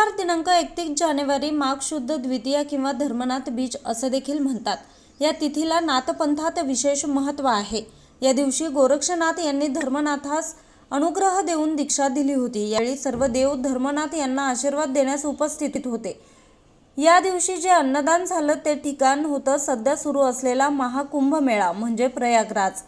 मंगळवार दिनांक एकतीस जानेवारी माघ शुद्ध द्वितीया किंवा धर्मनाथ बीज असं देखील म्हणतात. या तिथीला नाथपंथात विशेष महत्त्व आहे. या दिवशी गोरक्षनाथ यांनी धर्मनाथास अनुग्रह देऊन दीक्षा दिली होती. यावेळी सर्व देव धर्मनाथ यांना आशीर्वाद देण्यास उपस्थित होते. या दिवशी जे अन्नदान झालं ते ठिकाण होतं सध्या सुरू असलेला महाकुंभ मेळा म्हणजे प्रयागराज.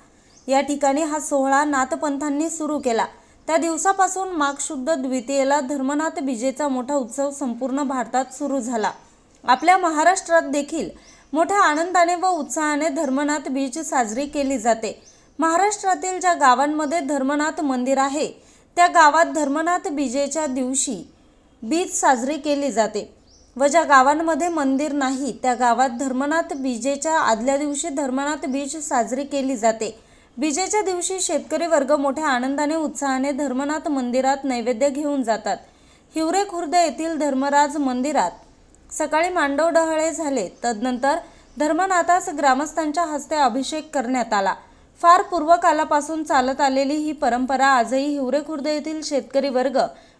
या ठिकाणी हा सोहळा नाथपंथांनी सुरू केला. त्या दिवसापासून माघशुद्ध द्वितीयेला धर्मनाथ बीजेचा मोठा उत्सव संपूर्ण भारतात सुरू झाला. आपल्या महाराष्ट्रात देखील मोठ्या आनंदाने व उत्साहाने धर्मनाथ बीज साजरी केली जाते. महाराष्ट्रातील ज्या गावांमध्ये धर्मनाथ मंदिर आहे त्या गावात धर्मनाथ बीजेच्या दिवशी बीज साजरी केली जाते व ज्या गावांमध्ये मंदिर नाही त्या गावात धर्मनाथ बीजेच्या आदल्या दिवशी धर्मनाथ बीज साजरी केली जाते. बीजेच्या दिवशी शेतकरी वर्ग मोठ्या आनंदाने उत्साहाने धर्मनाथ मंदिरात नैवेद्य घेऊन जातात. हिवरे खुर्द येथील धर्मराज मंदिरात सकाळी मांडव डहळे झाले. तदनंतर धर्मनाथास ग्रामस्थांच्या हस्ते अभिषेक करण्यात आला. फार पूर्वकालापासून चालत आलेली ही परंपरा आजही हिवरे खुर्द येथील शेतकरी वर्ग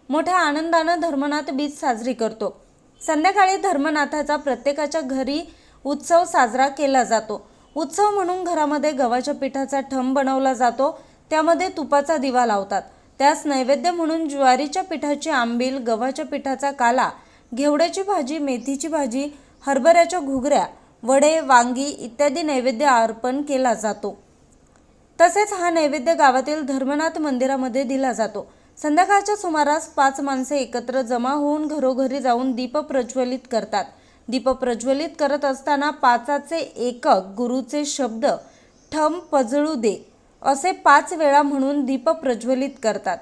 मोठ्या आनंदानं धर्मनाथ बीज साजरी करतो. संध्याकाळी धर्मनाथाचा प्रत्येकाच्या घरी उत्सव साजरा केला जातो. उत्सव म्हणून घरामध्ये गव्हाच्या पिठाचा ठम बनवला जातो. त्यामध्ये तुपाचा दिवा लावतात. त्यास नैवेद्य म्हणून ज्वारीच्या पिठाची आंबील गव्हाच्या पिठाचा काला घेवड्याची भाजी मेथीची भाजी हरभऱ्याच्या घुगऱ्या वडे वांगी इत्यादी नैवेद्य अर्पण केला जातो. तसेच हा नैवेद्य गावातील धर्मनाथ मंदिरामध्ये दिला जातो. संध्याकाळच्या सुमारास पाच माणसे एकत्र जमा होऊन घरोघरी जाऊन दीप प्रज्वलित करतात. दीप प्रज्वलित करत असताना पाचाचे एकक गुरुचे शब्द ठम पजळू दे असे पाच वेळा म्हणून दीप प्रज्वलित करतात.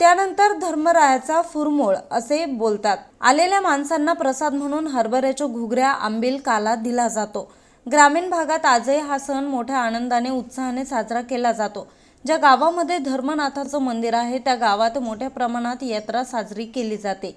त्यानंतर धर्मरायाचा फुरमोळ असे बोलतात. आलेल्या माणसांना प्रसाद म्हणून हरभऱ्याच्या घुगऱ्या आंबील काला दिला जातो. ग्रामीण भागात आजही हा सण मोठ्या आनंदाने उत्साहाने साजरा केला जातो. ज्या गावामध्ये धर्मनाथाचं मंदिर आहे त्या गावात मोठ्या प्रमाणात यात्रा साजरी केली जाते.